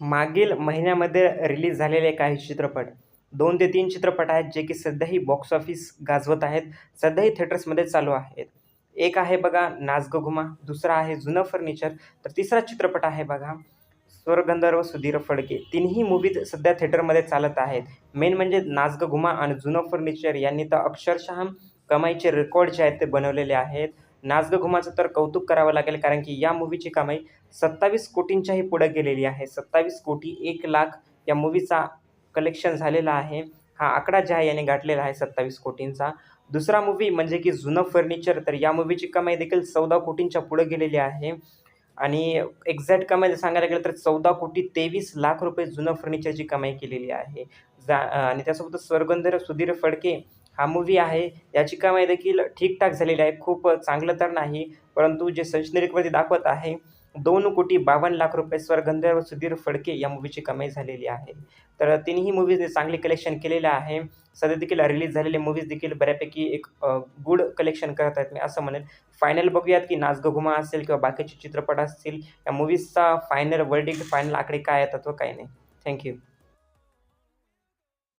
मागील महिन्यामध्ये रिलीज झालेले काही चित्रपट दोन ते तीन चित्रपट आहेत जे की सध्याही बॉक्स ऑफिस गाजवत आहेत सध्याही थिएटर्समध्ये चालू आहेत. एक आहे बघा नाच घुमा दुसरा आहे जुनं फर्निचर तर तिसरा चित्रपट आहे बघा स्वरगंधर्व सुधीर फडके. तिन्ही मूवीज सध्या थिएटरमध्ये चालत आहेत. मेन म्हणजे नाजग घुमा आणि जुनं फर्निचर यांनी तर अक्षरशः कमाईचे रेकॉर्ड जे आहेत ते बनवलेले आहेत. नाच घुमाचं तर कौतुक करावं लागेल कारण की या मूवीची कमाई सत्तावीस कोटींच्याही पुढं गेलेली आहे. सत्तावीस कोटी एक लाख या मूवीचा कलेक्शन झालेला आहे. हा आकडा जे आहे याने गाठलेला आहे सत्तावीस कोटींचा. दुसरा मूवी म्हणजे की जुनं फर्निचर तर या मूवीची कमाई देखील चौदा कोटींच्या पुढे गेलेली आहे. आणि एक्झॅक्ट कमाई जर सांगायला गेलं तर चौदा कोटी तेवीस लाख रुपये जुनं फर्निचरची कमाई केलेली आहे. जा आणि त्यासोबत स्वर्गंधर सुधीर फडके हा मूवी आहे. याची कमाई देखील ठीकठाक झालेली आहे. खूप चांगलं तर नाही परंतु जे संशनरिकवरती दाखवत आहे दोन कोटी बावन्न लाख रुपये गंधर्व सुधीर फडके या मूवीची कमाई झालेली आहे. तर तिन्ही मूवीजने चांगले कलेक्शन केलेलं आहे. सध्या देखील रिलीज झालेले मूवीज देखील बऱ्यापैकी एक गुड कलेक्शन करत आहेत. मी असं म्हणेल फायनल बघूयात की नाच घुमा असेल किंवा बाकीचे चित्रपट असतील या मूवीजचा फायनल वर्डिक फायनल आकडे काय येतात व काय नाही. थँक्यू